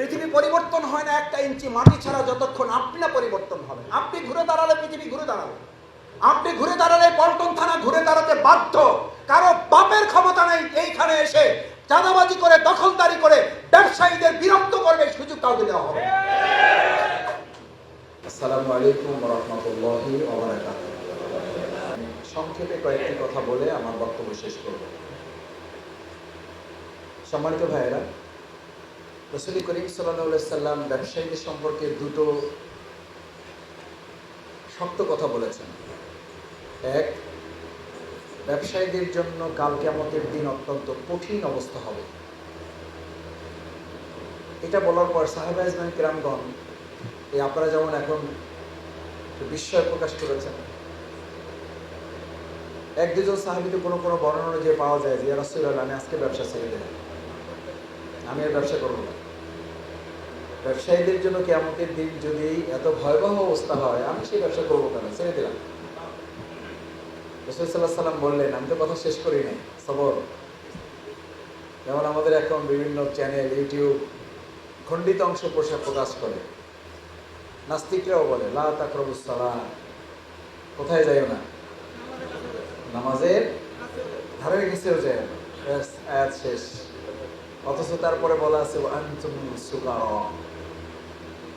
পৃথিবী পরিবর্তন হয় না একটা ইঞ্চি মাটি ছাড়া যতক্ষণ আপনি না পরিবর্তন হবে। আপনি ঘুরে দাঁড়ালে পৃথিবী ঘুরে দাঁড়াবে। আপনি ঘুরে দাঁড়ালে পল্টন থানা ঘুরে দাঁড়াতে বাধ্য। কারও বাপের ক্ষমতা নেই এইখানে এসে চাঁদাবাজি করে, দখলদারি করে ব্যবসায়ীদের বিরক্ত করবে, সুযোগ কাউকে দেওয়া হবে সংক্ষেপে কয়েকটি কথা বলে আমার বক্তব্য শেষ করব। সম্মানিত ভাইয়েরা রসুল করিম সাল্লাহ সাল্লাম ব্যবসায়ীদের সম্পর্কে দুটো শক্ত কথা বলেছেন। এক, ব্যবসায়ীদের জন্য কাল কেমতের দিন অত্যন্ত কঠিন অবস্থা হবে। এটা বলার পর সাহেবা ইসলাম কিরামগণ, এই আপনারা যেমন এখন বিস্ময় প্রকাশ করেছেন, এক দুজন সাহাবিতে কোনো কোনো বর্ণনা যে পাওয়া যায় যে রাসুল্লাহ আমি আজকে ব্যবসা ছেড়ে দিলাম আমি আর ব্যবসা করব না। ব্যবসায়ীদের জন্য কেমতের দিন যদি এত ভয়াবহ অবস্থা হয়, আমি সেই ব্যবসা করব কেন? ছেড়ে দিলাম। রসুল্লাহ সাল্লাম বললেন, আমি তো কথা শেষ করি নাই, সবর। যেমন আমাদের এখন বিভিন্ন চ্যানেল ইউটিউব খণ্ডিত অংশ প্রসার প্রকাশ করে। নাস্তিকরাও বলে, লা তাকরবুসালাম কোথায় যাইও না? নামাজের ধারে গেছেও যায় না। শেষ। অথচ তারপরে বলা আছে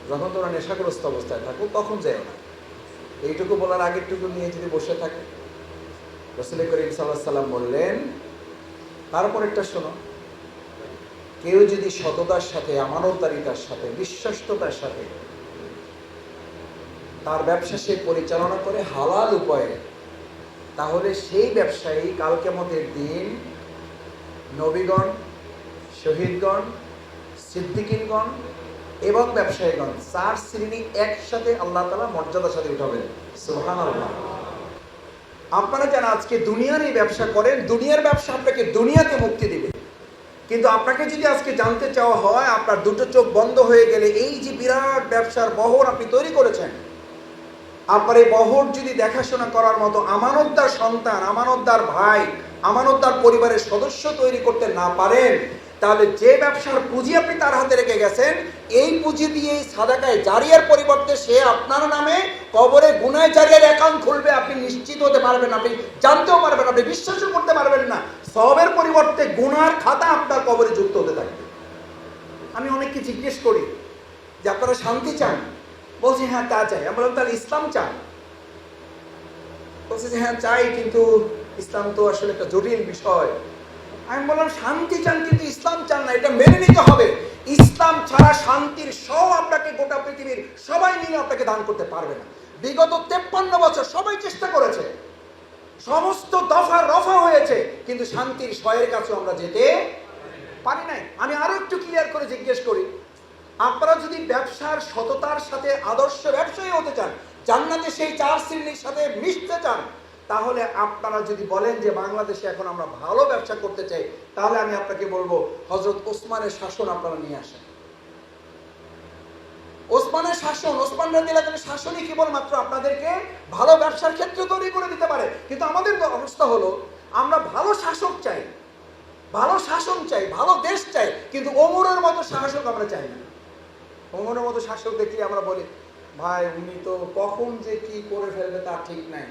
যখন তোমরা নেশাগ্রস্ত অবস্থায় থাকো, তখন যায় না। এইটুকু বলার আগেরটুকু নিয়ে যদি বসে থাকে। রসুল করিম সাল্লাম বললেন তারপর একটা শোনো। কেউ যদি সততার সাথে, আমানতদারিতার সাথে, বিশ্বস্ততার সাথে তার ব্যবসা সে পরিচালনা করে হালাল উপায়ে, তাহলে সেই ব্যবসায়ী কালকে মতের দিন নবীগণ শহীদগণ, সিদ্দিকিনগণ এবং ব্যবসায়ীগণ, চার শ্রেণি একসাথে আল্লাহ তালা মর্যাদার সাথে উঠাবেন। সুহান আল্লাহ আপনারা যারা আজকে দুনিয়ার এই ব্যবসা করেন, দুনিয়ার ব্যবসা আপনাকে দুনিয়াতে মুক্তি দিবে। কিন্তু আপনাকে যদি আজকে জানতে চাওয়া হয়, আপনার দুটো চোখ বন্ধ হয়ে গেলে এই যে বিরাট ব্যবসার বহর আপনি তৈরি করেছেন, আপনার এই বহর যদি দেখাশোনা করার মতো আমানতদার সন্তান, আমানতদার ভাই, আমানতদার পরিবারের সদস্য তৈরি করতে না পারেন তাহলে যে ব্যবসার পুঁজি আপনি তার হাতে রেখে গেছেন, এই পুঁজি দিয়ে সাদাকায় জারিয়ার পরিবর্তে সে আপনার নামে কবরে গুনায় জারিয়ার অ্যাকাউন্ট খুলবে, আপনি নিশ্চিত হতে পারবেন আপনি জানতেও পারবেন আপনি বিশ্বাসও করতে পারবেন না। সবের পরিবর্তে গুনার খাতা আপনার কবরে যুক্ত হতে থাকবে। আমি অনেককে জিজ্ঞেস করি যে, আপনারা শান্তি চান? বলছি হ্যাঁ তা চাই। আমি বললাম, তাহলে ইসলাম চান? বলছে যে হ্যাঁ চাই, কিন্তু ইসলাম তো আসলে একটা জটিল বিষয়। আমি বললাম, শান্তি চান কিন্তু ইসলাম চান না, এটা মেনে নিতে হবে। ইসলাম ছাড়া শান্তির সব আপনাকে গোটা পৃথিবীর সবাই মিলে আপনাকে দান করতে পারবে না। বিগত তেপ্পান্ন বছর সবাই চেষ্টা করেছে। সমস্ত দফা রফা হয়েছে, কিন্তু শান্তির শয়ের কাছেও আমরা যেতে পারি নাই। আমি আরও একটু ক্লিয়ার করে জিজ্ঞেস করি, আপনারা যদি ব্যবসার সততার সাথে আদর্শ ব্যবসায়ী হতে চান, জান্নাতে সেই চার শ্রেণির সাথে মিশতে চান তাহলে আপনারা যদি বলেন যে বাংলাদেশে এখন আমরা ভালো ব্যবসা করতে চাই, তাহলে আমি আপনাকে বলব হজরত ওসমানের শাসন আপনারা নিয়ে আসেন। ওসমানের শাসন, ওসমান রাদিয়াল্লাহু শাসনই কেবলমাত্র আপনাদেরকে ভালো ব্যবসার ক্ষেত্র তৈরি করে দিতে পারে। কিন্তু আমাদের অবস্থা হলো, আমরা ভালো শাসক চাই, ভালো শাসন চাই, ভালো দেশ চাই, কিন্তু ওমরের মতো শাসক আমরা চাই না। ওমরের মতো শাসক দেখলে আমরা বলি? ভাই, উনি তো কখন যে কি করে ফেলবে তার ঠিক নাই।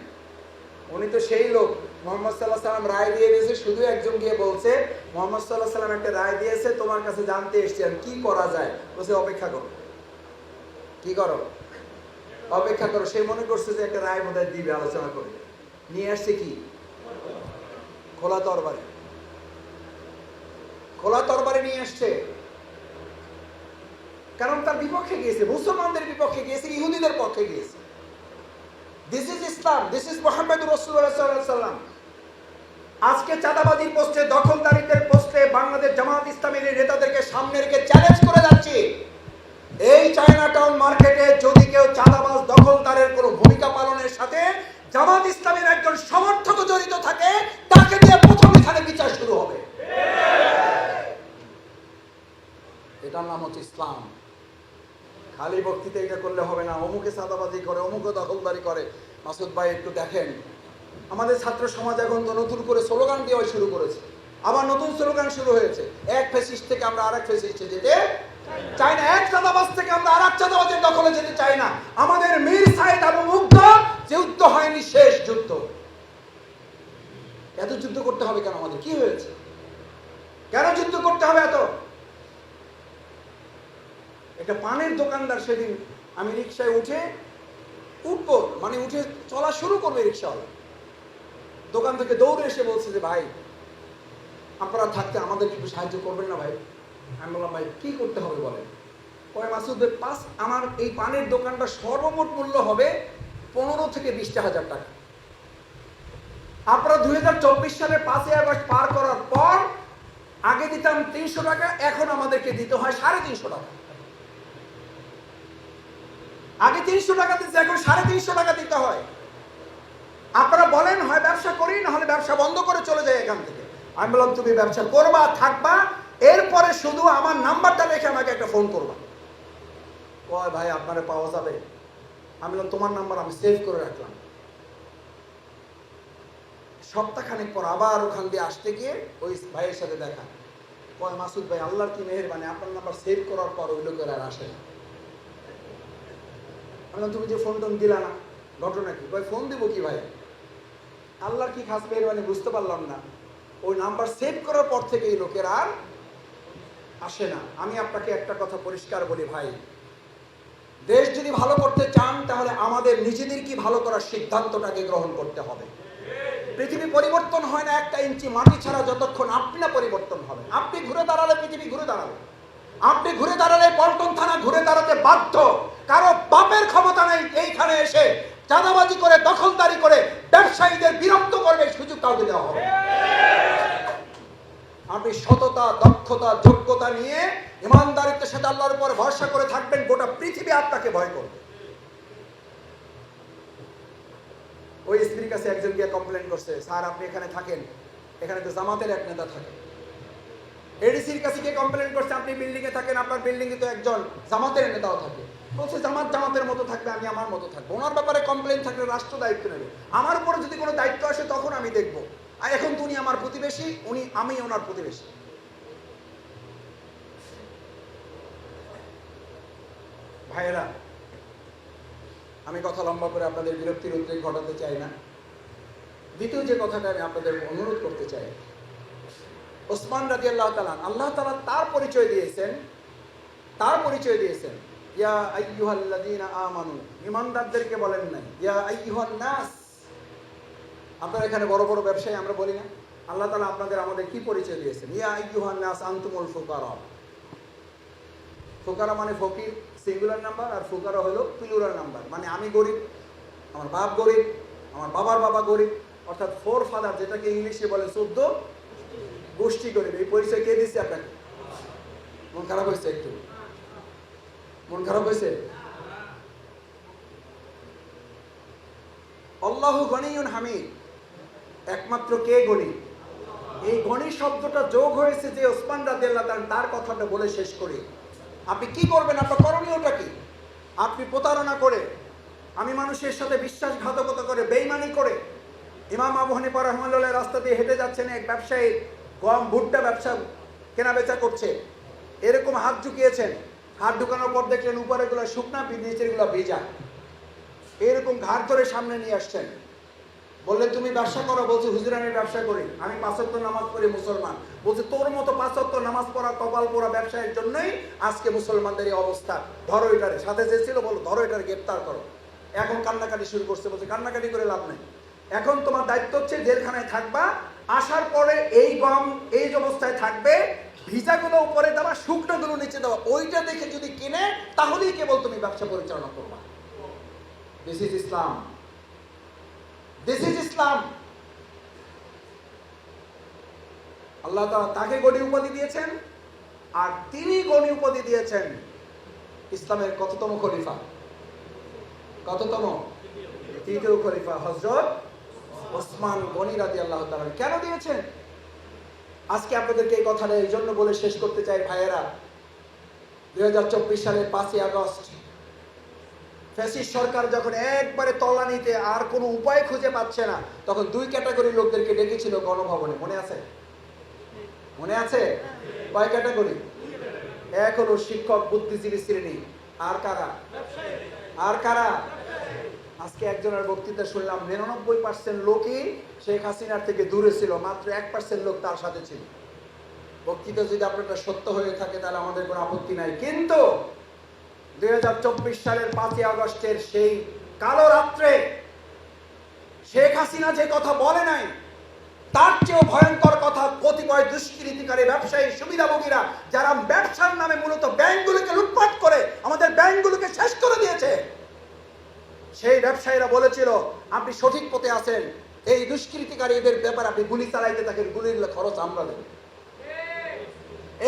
উনি তো সেই লোক। মোহাম্মদ সাল্লাহ সাল্লাম রায় দিয়ে দিয়েছে, শুধু একজন গিয়ে বলছে, মোহাম্মদ সাল্লাহ সাল্লাম একটা রায় দিয়েছে, তোমার কাছে জানতে এসছি আমি কি করা যায়? বলছে, অপেক্ষা করো। কি করো? অপেক্ষা করো। সে মনে করছে যে একটা রায় বোধহয় দিবে, আলোচনা করে। নিয়ে আসছে কি? খোলা তরবারি। খোলা তরবারি নিয়ে আসছে। কারণ তার বিপক্ষে গিয়েছে, মুসলমানদের বিপক্ষে গিয়েছে, ইহুদিদের পক্ষে গিয়েছে। This is Islam this is Muhammad রসুল্লাহ আজকে চাঁদাবাজির পোস্টে দখলদারিত্বের পোস্টে বাংলাদেশ জামাত ইসলামের নেতাদেরকে সামনে রেখে চ্যালেঞ্জ করে যাচ্ছি। এই চায়না টাউন মার্কেটে যদি কেউ চাঁদাবাজ দখলদারের কোনো ভূমিকা পালনের সাথে জামাত ইসলামের একজন সমর্থক জড়িত থাকে তাকে দিয়ে প্রথম এখানে বিচার শুরু হবে। এটার নাম হচ্ছে ইসলাম। খালি বক্তৃতা এটা করলে হবে না। অমুকে সাদাবাজি করে, অমুকে দখলদারি করে। মাসুদ ভাই, একটু দেখেন। আমাদের ছাত্র সমাজ এখন তো নতুন করে স্লোগান দেওয়া শুরু করেছে। আবার নতুন স্লোগান শুরু হয়েছে। এক ফেসিস্ট থেকে আমরা আরেক ফেসিস্টে যেতে চাই না। চলে যেতে চাই না। আমাদের মীর সাইদ আবু মুগ্ধ যুদ্ধ হয়নি, শেষ যুদ্ধ। এত যুদ্ধ করতে হবে কেন আমাদের? কি হয়েছে? কেন যুদ্ধ করতে হবে এত? একটা পানের দোকানদার সেদিন আমি রিক্সায় উঠে উঠবো মানে উঠে চলা শুরু করবে রিক্সাওয়ালা দোকান থেকে দৌড়ে এসে বলছে যে, ভাই, আপনারা থাকতে আমাদের একটু সাহায্য করবেন না ভাই। আমি বললাম, ভাই, কি করতে হবে বলেন? কয় মাসুদের পাস, আমার এই পানের দোকানটা সর্বমোট মূল্য হবে পনেরো থেকে বিশটা হাজার টাকা। আপনারা দুই হাজার চব্বিশ সালের পাঁচই আগস্ট পার করার পর আগে দিতাম তিনশো টাকা, এখন আমাদেরকে দিতে হয় সাড়ে তিনশো টাকা। আগে তিনশো টাকা দিতে এখন সাড়ে তিনশো টাকা দিতে হয়। আপনারা বলেন, হয় ব্যবসা করি, না হলে ব্যবসা বন্ধ করে চলে যায় এখান থেকে। আমি বললাম, তুমি ব্যবসা করবা, থাকবা, এরপরে শুধু আমার নাম্বারটা রেখে আমাকে একটা ফোন করবা। কয়, ভাই, আপনারা পাওয়া যাবে? আমি বললাম, তোমার নাম্বার আমি সেভ করে রাখলাম। সপ্তাহখানেক পর আবার ওখান দিয়ে আসতে গিয়ে ওই ভাইয়ের সাথে দেখা। কয়, মাসুদ ভাই, আল্লাহর কি মেহেরবানি, আপনার নাম্বার সেভ করার পর ওই লোকের আর আসে না। বললাম, তুমি যে ফোন টোন দিলা না ঘটনা কি? ভাই ফোন দিব কি ভাই আল্লাহর কি খাস মেহরবানি বুঝতে পারলাম না। ওই নাম্বার সেভ করার পর থেকে এই লোকের আর আসে না। আমি আপনাকে একটা কথা পরিষ্কার বলি ভাই। দেশ যদি ভালো করতে চান তাহলে আমাদের নিজেদের কি ভালো করার সিদ্ধান্তটাকে গ্রহণ করতে হবে। পৃথিবী পরিবর্তন হয় না একটা ইঞ্চি মাটি ছাড়া যতক্ষণ আপনি না পরিবর্তন হবে। আপনি ঘুরে দাঁড়ালে পৃথিবী ঘুরে দাঁড়াবে। আপনি ঘুরে দাঁড়ালে পল্টন থানা ঘুরে দাঁড়াতে বাধ্য। কারও বাপের ক্ষমতা নেই এইখানে এসে চাঁদাবাজি করে, দখলদারি করে ব্যবসায়ীদের বিরক্ত করবে সুযোগ কাউকে দেওয়া হবে আপনি সততা, দক্ষতা, যোগ্যতা নিয়ে ইমানদারিত্বের সাথে আল্লাহর উপর ভরসা করে থাকবেন, গোটা পৃথিবী আপনাকে ভয় করবে। ওই স্ত্রীর কাছে একজন গিয়ে কমপ্লেন করছে, স্যার, আপনি এখানে থাকেন। এখানে তো জামাতের এক নেতা থাকে। এডিসির কাছে গিয়ে কমপ্লেন করছে, আপনি বিল্ডিং এ থাকেন, আপনার বিল্ডিং এ তো একজন জামাতের নেতাও থাকে। বলছে, জামাত জামাতের মতো থাকবে, আমি আমার মতো থাকব। ওনার ব্যাপারে কমপ্লেন থাকলে রাষ্ট্র দায়িত্ব নেবে। আমার উপরে যদি কোনো দায়িত্ব আসে, তখন আমি দেখব। আর এখন তো উনি আমার প্রতিবেশী, উনি আমি ওনার প্রতিবেশী। ভাইয়েরা, আমি কথা লম্বা করে আপনাদের বিরক্তির উদ্বেগ ঘটাতে চাই না। দ্বিতীয় যে কথাটা আমি আপনাদের অনুরোধ করতে চাই, ওসমান রাজি আল্লাহ তালান আল্লাহ তালা তার পরিচয় দিয়েছেন, তার পরিচয় দিয়েছেন। ইয়া আইয়ুহাল্লাযীনা আমানু। ইমানদারদেরকে বলেন নাই। ইয়া আইয়ুহান নাস আপনারা এখানে বড় বড় ব্যবসায়ী, আমরা বলি না। আল্লাহ তালা আপনাদের আমাদের কি পরিচয় দিয়েছেন? ইয়া আইয়ুহান নাস আনতুমুল ফুকারা। ফুকারা মানে ফকির, সিঙ্গুলার নাম্বার, আর ফুকারা হলো প্লুরাল নাম্বার। মানে আমি গরিব, আমার বাপ গরিব, আমার বাবার বাবা গরিব। অর্থাৎ ফোর ফাদার, যেটাকে ইংলিশে বলে চোদ্দ গোষ্ঠী গরিব। এই পরিচয় কে দিচ্ছে আপনাকে? মন খারাপ হয়েছে একটু। মন খারাপ হয়েছে? আল্লাহ গণিয়ন হামিদ। একমাত্র কে গণি এই গণি শব্দটা যোগ হয়েছে যে ওসমান রাদিয়াল্লাহু তাআলা তার কথাটা বলে শেষ করি। আপনি কি করবেন? আপনার করণীয়টা কি? আপনি প্রতারণা করে, আমি মানুষের সাথে বিশ্বাসঘাতকতা করে বেইমানি করে, ইমাম আবু হানিফা রহমানুল্লাহ রাস্তা দিয়ে হেঁটে যাচ্ছেন এক ব্যবসায়ী গম, ভুট্টা ব্যবসা কেনা বেচা করছে, এরকম হাত ঝুঁকিয়েছেন। হাত ঢুকানোর পর দেখলেন উপরেগুলো শুকনা, নিচেরগুলো ভেজা। এরকম ঘাড় ধরে সামনে নিয়ে আসছেন। বললে তুমি ব্যবসা করো। বলছি, হুজুর ব্যবসা করি। আমি পাঁচত্ব নামাজ পড়ি মুসলমান। বলছে, তোর মতো পাঁচত্ব নামাজ পড়া কপাল পড়া ব্যবসায়ের জন্যই আজকে মুসলমানদের এই অবস্থা। ধরো এটারে। সাথে যে ছিল বলো ধরো এটারে, গ্রেপ্তার করো। এখন কান্নাকাটি শুরু করছে। বলছে, কান্নাকাটি করে লাভ নেই। এখন তোমার দায়িত্ব হচ্ছে জেলখানায় থাকবা। আসার পরে এই গম, এই অবস্থায় থাকবে। ভিজাগুলো উপরে দেওয়া, শুকনোগুলো নিচে দেওয়া, ওইটা দেখে যদি কিনে, তাহলেই কেবল তুমি ব্যবসা পরিচালনা করবা। This is Islam this is Islam Allah তাআলা তাকে গণি উপাধি দিয়েছেন, আর তিনি গণি উপাধি দিয়েছেন ইসলামের কততম খলিফা? কততম? তৃতীয় খলিফা হজরত ওসমান গনি রাজি আল্লাহ কেন দিয়েছেন? আজকে আপনাদেরকে এই কথাটা এই জন্য বলে শেষ করতে চাই ভাইয়েরা। দুই হাজার চব্বিশ সালের পাঁচই আগস্ট, ফ্যাসিস্ট সরকার যখন একবারে তলানিতে আর কোনো উপায় খুঁজে পাচ্ছে না, তখন দুই ক্যাটাগরি লোকদেরকে ডেকেছিল গণভবনে। মনে আছে? মনে আছে? কয় ক্যাটাগরি? এক হলো শিক্ষক, বুদ্ধিজীবী শ্রেণি। আর কারা? আর কারা? আজকে একজনের বক্তৃতা শুনলাম, নিরানব্বই পার্সেন্ট লোকই শেখ হাসিনার থেকে দূরে ছিল, মাত্র এক পার্সেন্ট লোক তার সাথে ছিল। বক্তৃতা যদি আপনারটা সত্য হয়ে থাকে, তাহলে আমাদের কোনো আপত্তি নাই। কিন্তু দুই সালের পাঁচই আগস্টের সেই কালো রাত্রে শেখ হাসিনা যে কথা বলে নাই, তার চেয়েও ভয়ঙ্কর কথা কতিপয় দুষ্কৃতিকারী ব্যবসায়ী সুবিধাভোগীরা, যারা ব্যবসার নামে মূলত ব্যাংকগুলোকে লুটপাট করে আমাদের ব্যাংকগুলোকে শেষ করে দিয়েছে সেই ব্যবসায়ীরা বলেছিল, আপনি সঠিক পথে আছেন। এই দুষ্কৃতিকারীদের ব্যাপারে আপনি গুলি চালাইতে থাকেন, গুলির খরচ আমরা দেব।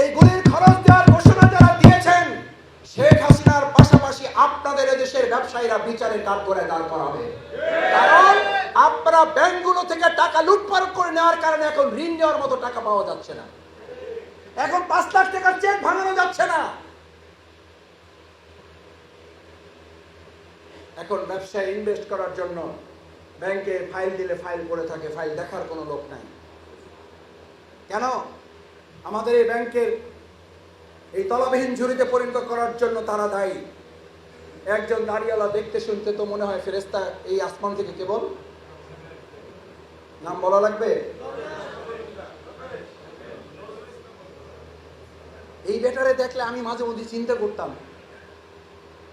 এই গুলির খরচ দেওয়ার ঘোষণা যারা দিয়েছেন, শেখ হাসিনার পাশাপাশি আপনাদের এদেশের ব্যবসায়ীরা বিচারের কাজ করে দাঁড় করাবে। কারণ আপনারা ব্যাংকগুলো থেকে টাকা লুটপাট করে নেওয়ার কারণে এখন ঋণ নেওয়ার মতো টাকা পাওয়া যাচ্ছে না। এখন পাঁচ লাখ টাকার চেক ভাঙানো যাচ্ছে না। এখন ব্যবসায় ইনভেস্ট করার জন্য ব্যাংকে ফাইল দিলে ফাইল পড়ে থাকে ফাইল দেখার কোনো লোক নাই। কেন? আমাদের এই ব্যাংকের এই তলাবিহীন ঝুড়িতে পরিণত করার জন্য তারা দায়ী। একজন দাঁড়িয়ালা দেখতে শুনতে তো মনে হয় ফেরেস্তা এই আসমান থেকে কেবল নাম বলা লাগবে? এই বেটারে দেখলে আমি মাঝে মধ্যে চিন্তা করতাম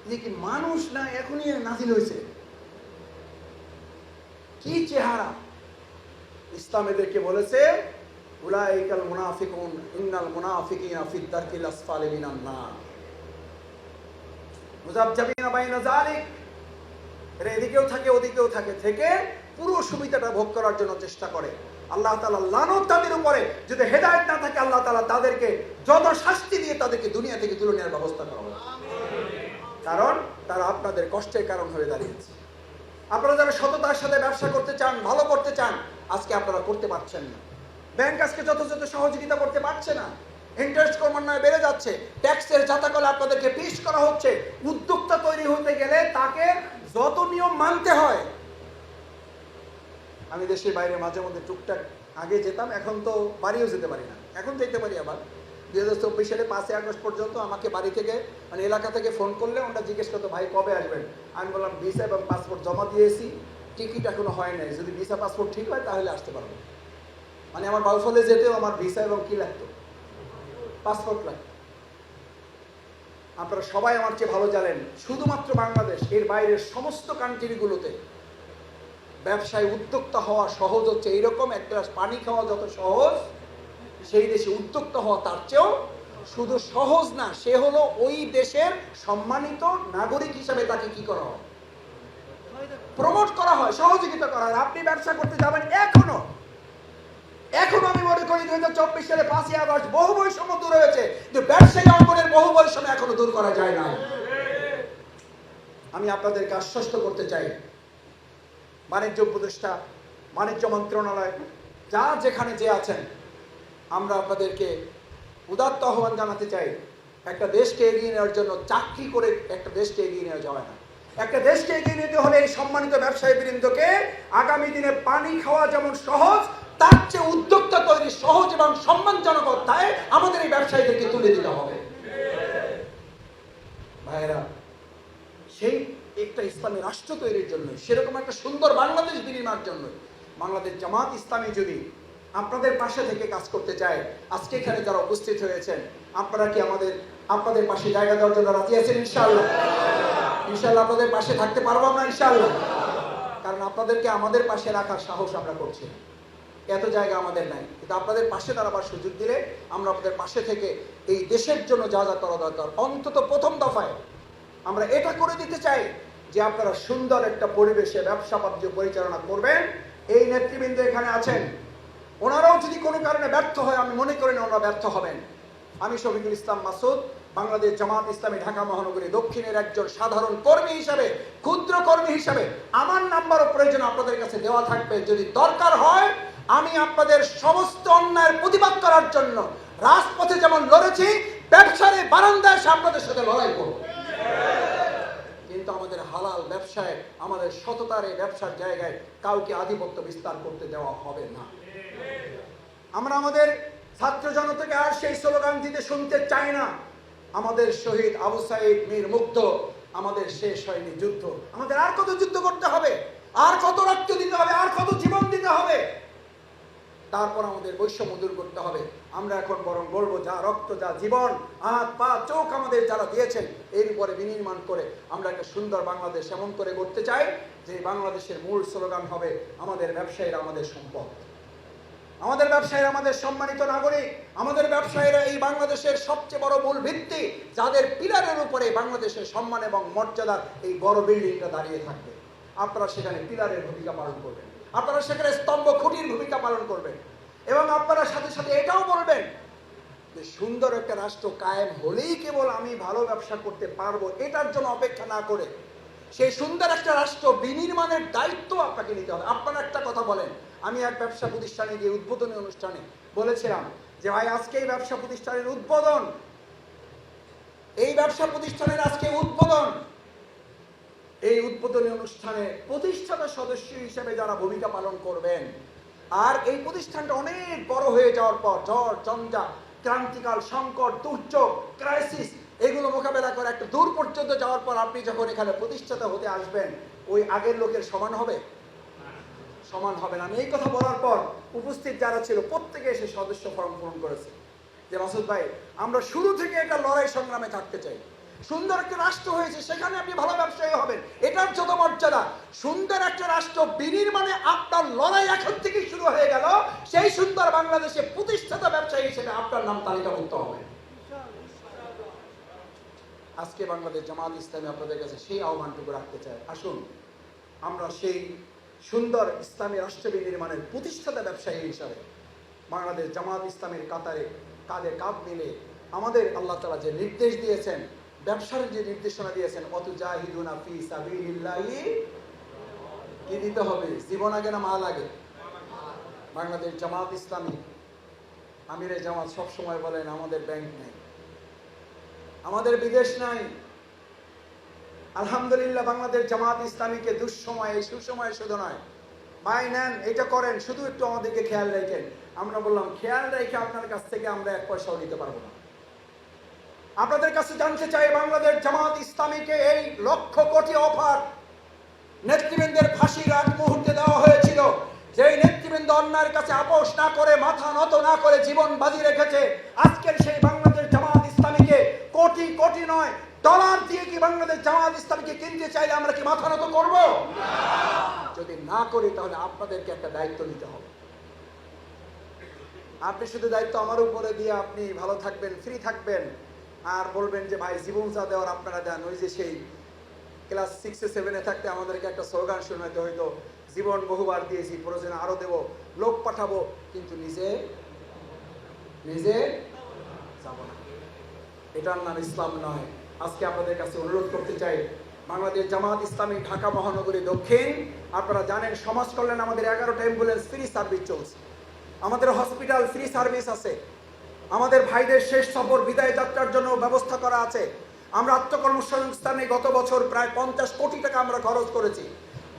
কি মানুষ না এখনই নাজিল হয়েছে। কি চেহারা? ইসলাম এদেরকে বলেছে, উলাইকাল মুনাফিকুন, ইন্নাল দারকিল আসফালি মিনান নার। মুজাবজাবিনা বাইনা যালিক। এদিকেও থাকে, ওদিকেও থাকে, থেকে পুরো সুবিধাটা ভোগ করার জন্য চেষ্টা করে। আল্লাহ তাআলা লানত তাদের উপরে, যদি হেদায়েত না থাকে, আল্লাহ তাআলা তাদেরকে যত শাস্তি দিয়ে তাদেরকে দুনিয়া থেকে তুলে নেওয়ার ব্যবস্থা করা হবে কারণ তারা আপনাদের কষ্টের কারণ হয়ে দাঁড়িয়েছে। আপনারা যারা সততার সাথে ব্যবসা করতে চান, ভালো করতে চান, আজকে আপনারা করতে পারছেন না। ব্যাংক আজকে যথাযথ সহযোগিতা করতে পারছে না। ইন্টারেস্ট ক্রমান্বয়ে বেড়ে যাচ্ছে। ট্যাক্সের জাতাকলে আপনাদেরকে পিস করা হচ্ছে। উদ্যোক্তা তৈরি হতে গেলে তাকে যত নিয়ম মানতে হয়। আমি দেশের বাইরে মাঝে মধ্যে টুকটাক আগে যেতাম, এখন তো বাড়িও যেতে পারি না। এখন যেতে পারি আবার। দুই হাজার চব্বিশ সালে পাঁচই আগস্ট পর্যন্ত আমাকে বাড়ি থেকে মানে এলাকা থেকে ফোন করলে ওটা জিজ্ঞেস করতো, ভাই, কবে আসবেন? আমি বললাম, ভিসা এবং পাসপোর্ট জমা দিয়েছি, টিকিট এখনও হয় নাই। যদি ভিসা, পাসপোর্ট ঠিক হয়, তাহলে আসতে পারব। মানে আমার বাউফলে যেতেও আমার ভিসা এবং কী লাগতো? পাসপোর্ট লাগতো। আপনারা সবাই আমার চেয়ে ভালো জানেন, শুধুমাত্র বাংলাদেশ, এর বাইরের সমস্ত কান্ট্রিগুলোতে ব্যবসায় উদ্যোক্তা হওয়া সহজ হচ্ছে। এইরকম এক গ্লাস পানি খাওয়া যত সহজ সেই দেশে উদ্যোক্তা হওয়া তার চেয়েও শুধু সহজ না, সে হলো ওই দেশের সম্মানিত নাগরিক হিসাবে তাকে কি করা হয়? প্রমোট করা হয়, সহযোগিতা করা হয়। আপনি ব্যবসা করতে যাবেন এখনও। এখন আমি মনে করি দুই হাজার চব্বিশ সালে পাঁচই আগস্ট বহু বৈষম্য দূর হয়েছে, কিন্তু ব্যবসায়ী অঙ্গনের বহু বৈষম্য এখনও দূর করা যায় না আমি আপনাদেরকে আশ্বস্ত করতে চাই, বাণিজ্য উপদেষ্টা, বাণিজ্য মন্ত্রণালয়, যা যেখানে যে আছেন আমরা আপনাদেরকে উদাত্ত আহ্বান জানাতে চাই, একটা দেশকে এগিয়ে নেওয়ার জন্য চাকরি করে একটা দেশকে এগিয়ে নেওয়া যাবে না। একটা দেশকে এগিয়ে নিতে হলে এই সম্মানিত ব্যবসায়ী বৃন্দকে আগামী দিনে পানি খাওয়া যেমন সহজ, তার চেয়ে উদ্যোক্তা তৈরি সহজ এবং সম্মানজনক অধ্যায় আমাদের এই ব্যবসায়ীদেরকে তুলে দিতে হবে। ভাইরা সেই একটা ইসলামী রাষ্ট্র তৈরির জন্য সেরকম একটা সুন্দর বাংলাদেশ বিনিময়ের জন্য বাংলাদেশ জামাত ইসলামী যদি আপনাদের পাশে থেকে কাজ করতে চায়। আজকে এখানে যারা উপস্থিত হয়েছেন, আপনারা কি আমাদের, আপনাদের পাশে জায়গা দেওয়ার জন্য রাজি আছেন ইনশাআল্লাহ? ইনশাআল্লাহ আপনাদের পাশে থাকতে পারব আমরা ইনশাআল্লাহ। কারণ আপনাদেরকে আমাদের পাশে রাখার সাহস আমরা করছি। এত জায়গা আমাদের নাই। কিন্তু আপনাদের পাশে দাঁড়াবার সুযোগ দিলে আমরা আপনাদের পাশে থেকে এই দেশের জন্য যা যা করা দরকার, অন্তত প্রথম দফায় আমরা এটা করে দিতে চাই যে আপনারা সুন্দর একটা পরিবেশে ব্যবসা বাণিজ্য পরিচালনা করবেন। এই নেতৃবৃন্দ এখানে আছেন। ওনারাও যদি কোনো কারণে ব্যর্থ হয়, আমি মনে করি না ওনারা ব্যর্থ হবেন। আমি শফিকুল ইসলাম মাসুদ, বাংলাদেশ জামাত ইসলামী ঢাকা মহানগরী দক্ষিণের একজন সাধারণ কর্মী হিসাবে, ক্ষুদ্র কর্মী হিসাবে আমার নাম্বারও প্রয়োজন আপনাদের কাছে দেওয়া থাকবে। যদি দরকার হয়, আমি আপনাদের সমস্ত অন্যায়ের প্রতিবাদ করার জন্য রাজপথে যেমন লড়েছি, ব্যবসার বারান্দায় আপনাদের সাথে লড়াই করব। কিন্তু আমাদের হালাল ব্যবসায়, আমাদের সততার এই ব্যবসার জায়গায় কাউকে আধিপত্য বিস্তার করতে দেওয়া হবে না। আমরা আমাদের ছাত্র জনতাকে আর সেই স্লোগান দিতে শুনতে চাই না। আমাদের শহীদ আবু সাইদ মীর মুগ্ধ আমাদের শেষ হয়নি যুদ্ধ। আমাদের আর কত যুদ্ধ করতে হবে? আর কত রক্ত দিতে হবে? আর কত জীবন দিতে হবে? তারপর আমাদের বৈষম্য দূর করতে হবে। আমরা এখন বরং বলব, যা রক্ত, যা জীবন, হাত, পা, চোখ আমাদের যারা দিয়েছেন, এর উপরে বিনির্মাণ করে আমরা একটা সুন্দর বাংলাদেশ এমন করে করতে চাই, যে বাংলাদেশের মূল স্লোগান হবে, আমাদের ব্যবসায়ীরা আমাদের সম্পদ। আমাদের ব্যবসায়ীরা আমাদের সম্মানিত নাগরিক, আমাদের ব্যবসায়ীরা এই বাংলাদেশের সবচেয়ে বড় মূল ভিত্তি, যাদের পিলারের উপরে বাংলাদেশের সম্মান এবং মর্যাদার এই বড় বিল্ডিংটা দাঁড়িয়ে থাকবে। আপনারা সেখানে পিলারের ভূমিকা পালন করবেন। আপনারা সেখানে স্তম্ভ খুঁটির ভূমিকা পালন করবেন। এবং আপনারা সাথে সাথে এটাও বলবেন যে সুন্দর একটা রাষ্ট্র কায়েম হলেই কেবল আমি ভালো ব্যবসা করতে পারব, এটার জন্য অপেক্ষা না করে। সেই সুন্দর একটা রাষ্ট্র বিনির্মাণের দায়িত্ব আপনাকে নিতে হবে। আপনারা একটা কথা বলেন আমি এক ব্যবসা প্রতিষ্ঠানে গিয়ে উদ্বোধনী অনুষ্ঠানে বলেছিলাম যে, ভাই, আজকে এই ব্যবসা প্রতিষ্ঠানের উদ্বোধন। এই ব্যবসা প্রতিষ্ঠানের আজকে উদ্বোধন। এই উদ্বোধনী অনুষ্ঠানে প্রতিষ্ঠাতা সদস্য হিসেবে যারা ভূমিকা পালন করবেন, আর এই প্রতিষ্ঠানটা অনেক বড় হয়ে যাওয়ার পর, ঝড়, ঝঞ্ঝা, ক্রান্তিকাল, সংকট, দুর্যোগ ক্রাইসিস এগুলো মোকাবেলা করে একটা দূর পর্যন্ত যাওয়ার পর আপনি যখন এখানে প্রতিষ্ঠাতা হতে আসবেন, ওই আগের লোকের সমান হবে। সমান হবে না। আমি এই কথা বলার পর উপস্থিত যারা ছিল, প্রত্যেকে এসে সদস্য ফর্ম পূরণ করেছে। যে মাসুদ ভাই, আমরা শুরু থেকে একটা লড়াই সংগ্রামে থাকতে চাই। সুন্দর একটা রাষ্ট্র হয়েছে, সেখানে আপনি ভালো ব্যবসায়ী হবেন। এটার যত মর্যাদা, সুন্দর একটা রাষ্ট্র বিনির্মাণে আপনার লড়াই এখন থেকে শুরু হয়ে গেল। সেই সুন্দর বাংলাদেশে প্রতিষ্ঠাতা ব্যবসায়ী হিসেবে আপনার নাম তালিকাভুক্ত হবে। আজকে বাংলাদেশ জামাত ইসলামী আপনাদের কাছে সেই আহ্বানটুকু রাখতে চাই। আসুন, আমরা সেই সুন্দর ইসলামী রাষ্ট্র নির্মাণের প্রতিষ্ঠাতা ব্যবসায়ী হিসাবে বাংলাদেশ জামাত ইসলামের কাতারে কাঁধে কাঁধ মিলে আমাদের আল্লাহ তালা যে নির্দেশ দিয়েছেন, ব্যবসার যে নির্দেশনা দিয়েছেন অত জাহিদুনা ফি সাবিলিল্লাহি, কি দিতে হবে? জীবন আগে না মাল আগে? বাংলাদেশ জামাত ইসলামী, আমিরে জামাত সবসময় বলেন, আমাদের ব্যাংক নেই। আমাদের বিদেশ নাই। আলহামদুলিল্লাহ বাংলাদেশ জামাত ইসলামীকে দুঃসময়ে, সুসময়ে শুধু নয়, ভাই নেন, এটা করেন, শুধু একটু আমাদেরকে খেয়াল রাখেন। আমরা বললাম, খেয়াল রেখে আপনার কাছ থেকে আমরা এক পয়সাও নিতে পারব না। আপনাদের কাছে জানতে চাই, বাংলাদেশ জামাত ইসলামীকে এই লক্ষ কোটি অফার নেতৃবৃন্দের ফাঁসির আগ মুহূর্তে দেওয়া হয়েছিল। যেই নেতৃবৃন্দ অন্যায়ের কাছে আপোষ না করে, মাথা নত না করে জীবন বাজি রেখেছে বাংলাদেশ জামাত ইসলামীকে কিনতে চাইলে আমরা কি মাথা নত করব? যদি না করি, তাহলে আপনাদেরকে একটা দায়িত্ব নিতে হবে। আপনি শুধু দায়িত্ব আমার উপরে দিয়ে আপনি ভালো থাকবেন ফ্রি থাকবেন। আর বলবেন যে, ভাই, জীবন যা দেওয়ার আপনারা দেন। ওই যে সেই ক্লাস সিক্সে সেভেনে থাকতে আমাদেরকে একটা স্লোগান শোনাতে হইতো, জীবন বহুবার দিয়েছি, প্রয়োজনে আরও দেব, লোক পাঠাবো। কিন্তু নিজে নিজে যাব না। এটার নাম ইসলাম নয়। আজকে আপনাদের কাছে অনুরোধ করতে চাই, বাংলাদেশ জামাত ইসলামী ঢাকা মহানগরী দক্ষিণ। আপনারা জানেন, সমাজ কল্যাণ আমাদের এগারোটা অ্যাম্বুলেন্স ফ্রি সার্ভিস চলছে। আমাদের হসপিটাল ফ্রি সার্ভিস আছে। আমাদের ভাইদের শেষ সফর বিদায় যাত্রার জন্য ব্যবস্থা করা আছে। আমরা আত্মকর্মসংস্থানে গত বছর প্রায় পঞ্চাশ কোটি টাকা আমরা খরচ করেছি।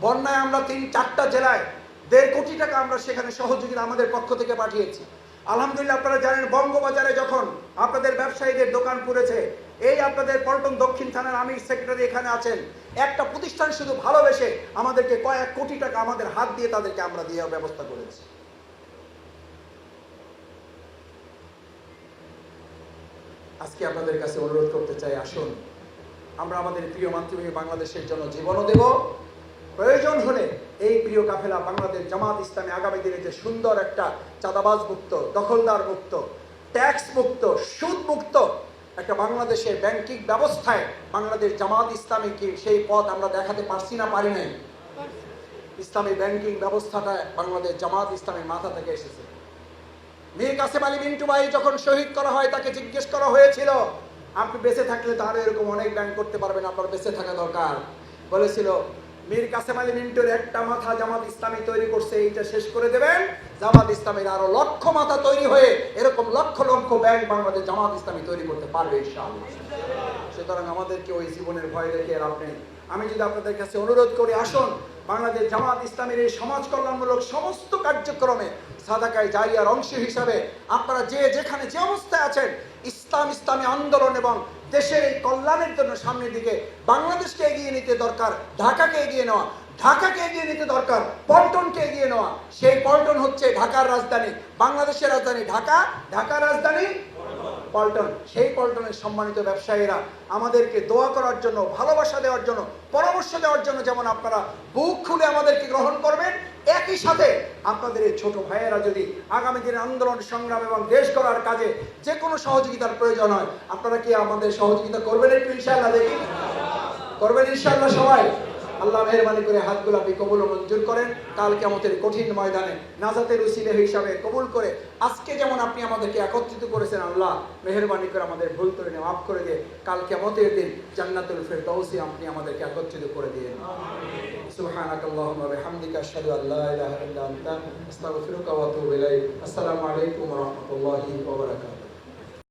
বন্যায় আমরা তিন, চারটা জেলায় দেড় কোটি টাকা আমরা সেখানে সহযোগিতা আমাদের পক্ষ থেকে পাঠিয়েছি। আলহামদুলিল্লাহ আপনারা জানেন, বঙ্গবাজারে যখন আপনাদের ব্যবসায়ীদের দোকান পুড়েছে, এই আপনাদের পল্টন দক্ষিণ থানার আমির সেক্রেটারি এখানে আছেন। একটা প্রতিষ্ঠান শুধু ভালোবেসে আমাদেরকে কয়েক কোটি টাকা আমাদের হাত দিয়ে তাদেরকে আমরা দিয়ে ব্যবস্থা করেছি। আজকে আপনাদের কাছে অনুরোধ করতে চাই, আসুন, আমরা আমাদের প্রিয় মাতৃভূমি বাংলাদেশের জন্য জীবনও দেব প্রয়োজন হলে এই প্রিয় কাফেলা বাংলাদেশ জামাত ইসলামী আগামী দিনে যে সুন্দর একটা চাঁদাবাজ মুক্ত, দখলদার মুক্ত ট্যাক্স মুক্ত, সুদ মুক্ত একটা বাংলাদেশের ব্যাংকিং ব্যবস্থায় বাংলাদেশ জামাত ইসলামীকে সেই পথ আমরা দেখাতে পারছি না, পারি নাই। ইসলামী ব্যাংকিং ব্যবস্থাটা বাংলাদেশ জামাত ইসলামের মাথা থেকে এসেছে। মীর কাসেম আলী মিন্টু ভাই যখন শহীদ করা হয়, তাকে জিজ্ঞেস করা হয়েছিল, আপনি বেঁচে থাকলে তাহলে এরকম অনেক ব্যাংক করতে পারবেন, আপনার বেঁচে থাকা দরকার। বলেছিল মীর কাসেম আলী মিন্টুর একটা মাথা জামাত ইসলামী তৈরি করছে, এইটা শেষ করে দেবেন। জামাত ইসলামের আরও লক্ষ মাথা তৈরি হয়ে এরকম লক্ষ লক্ষ ব্যাংক বাংলাদেশ জামাত ইসলামী তৈরি করতে পারবে ইনশাআল্লাহ। সুতরাং আমাদেরকে ওই জীবনের ভয় রেখে লাভ নেই। আমি যদি আপনাদের কাছে অনুরোধ করি, আসুন, বাংলাদেশ জামাত ইসলামের এই সমাজ কল্যাণমূলক সমস্ত কার্যক্রমে সাদাকায় জারিয়ার অংশ হিসাবে আপনারা যে যেখানে যে অবস্থায় আছেন, ইসলাম ইসলামী আন্দোলন এবং দেশের এই কল্যাণের জন্য সামনের দিকে বাংলাদেশকে এগিয়ে নিতে দরকার, ঢাকাকে এগিয়ে নেওয়া, ঢাকাকে এগিয়ে নিতে দরকার, পল্টনকে এগিয়ে নেওয়া। সেই পল্টন হচ্ছে ঢাকার রাজধানী, বাংলাদেশের রাজধানী ঢাকা, ঢাকার রাজধানী পল্টন, সেই পল্টনের সম্মানিত ব্যবসায়ীরা আমাদেরকে দোয়া করার জন্য, ভালোবাসা দেওয়ার জন্য, পরামর্শ দেওয়ার জন্য যেমন আপনারা বুক খুলে আমাদেরকে গ্রহণ করবেন, একই সাথে আপনাদের এই ছোট ভাইয়েরা যদি আগামী দিনের আন্দোলন, সংগ্রাম এবং দেশ করার কাজে যে কোনো সহযোগিতার প্রয়োজন হয়, আপনারা কি আমাদের সহযোগিতা করবেন একটু ইনশাআল্লাহ দেখি? করবেন ইনশাআল্লাহ সবাই? আল্লাহ মেহরবানি করে হাতগুলো আপনি কবুল ও মঞ্জুর করেন কাল কেমতের কঠিন ময়দানে নাজাতের উসিলে হিসাবে কবুল করে আজকে যেমন আপনি আমাদেরকে একত্রিত করেছেন আল্লাহ মেহরবানি করে আমাদের ভুল করে নিয়ে মাফ করে দিয়ে কাল কেমতের দিন জান্নাতুল ফেরদৌসি আপনি আমাদেরকে একত্রিত করে দিয়ে سبحانك اللهم وبحمدك اشهد ان لا اله الا انت استغفرك واتوب اليك السلام عليكم ورحمه الله وبركاته